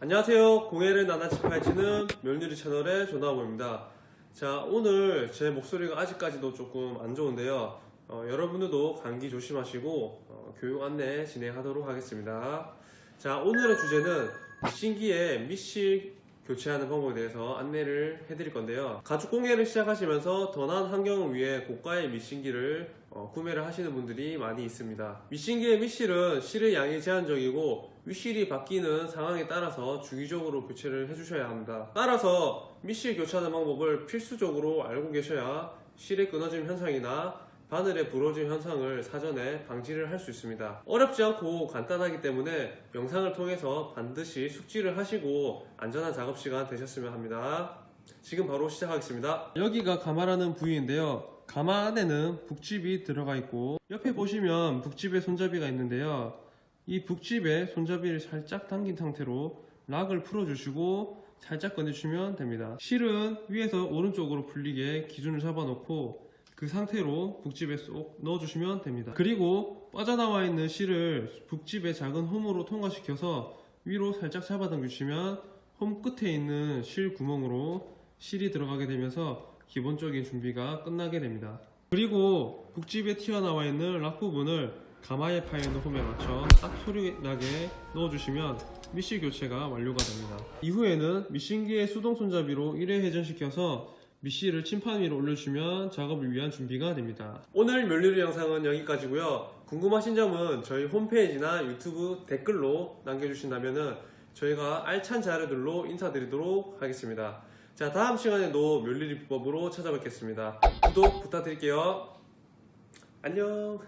안녕하세요. 공예를 나눠치 파헤치는 멸유리 채널의 조나보입니다. 자, 오늘 제 목소리가 아직까지도 조금 안 좋은데요. 어, 여러분들도 감기 조심하시고 어, 교육 안내 진행하도록 하겠습니다. 자, 오늘의 주제는 미신기에 미실 교체하는 방법에 대해서 안내를 해드릴 건데요. 가죽 공예를 시작하시면서 더 나은 환경을 위해 고가의 미신기를 어, 구매를 하시는 분들이 많이 있습니다. 미신기의 미실은 실의 양이 제한적이고 위실이 바뀌는 상황에 따라서 주기적으로 교체를 해주셔야 합니다. 따라서 미실 교체하는 방법을 필수적으로 알고 계셔야 실의 끊어짐 현상이나 바늘의 부러짐 현상을 사전에 방지를 할 수 있습니다. 어렵지 않고 간단하기 때문에 영상을 통해서 반드시 숙지를 하시고 안전한 작업 시간 되셨으면 합니다. 지금 바로 시작하겠습니다. 여기가 가마라는 부위인데요. 가마 안에는 북집이 들어가 있고 옆에 보시면 북집에 손잡이가 있는데요. 이 북집에 손잡이를 살짝 당긴 상태로 락을 풀어주시고 살짝 꺼내주시면 됩니다. 실은 위에서 오른쪽으로 풀리게 기준을 잡아놓고 그 상태로 북집에 쏙 넣어주시면 됩니다. 그리고 빠져나와 있는 실을 북집의 작은 홈으로 통과시켜서 위로 살짝 잡아당기시면 홈 끝에 있는 실 구멍으로 실이 들어가게 되면서 기본적인 준비가 끝나게 됩니다. 그리고 북집에 튀어나와 있는 락 부분을 가마에 파이는 홈에 맞춰 딱 소리 나게 넣어주시면 미실 교체가 완료가 됩니다. 이후에는 미신기의 수동 손잡이로 1회 회전시켜서 미실을 침판 위로 올려주시면 작업을 위한 준비가 됩니다. 오늘 멸류리 영상은 여기까지고요. 궁금하신 점은 저희 홈페이지나 유튜브 댓글로 남겨주신다면 저희가 알찬 자료들로 인사드리도록 하겠습니다. 자 다음 시간에도 멸류리 비법으로 찾아뵙겠습니다. 구독 부탁드릴게요. 안녕.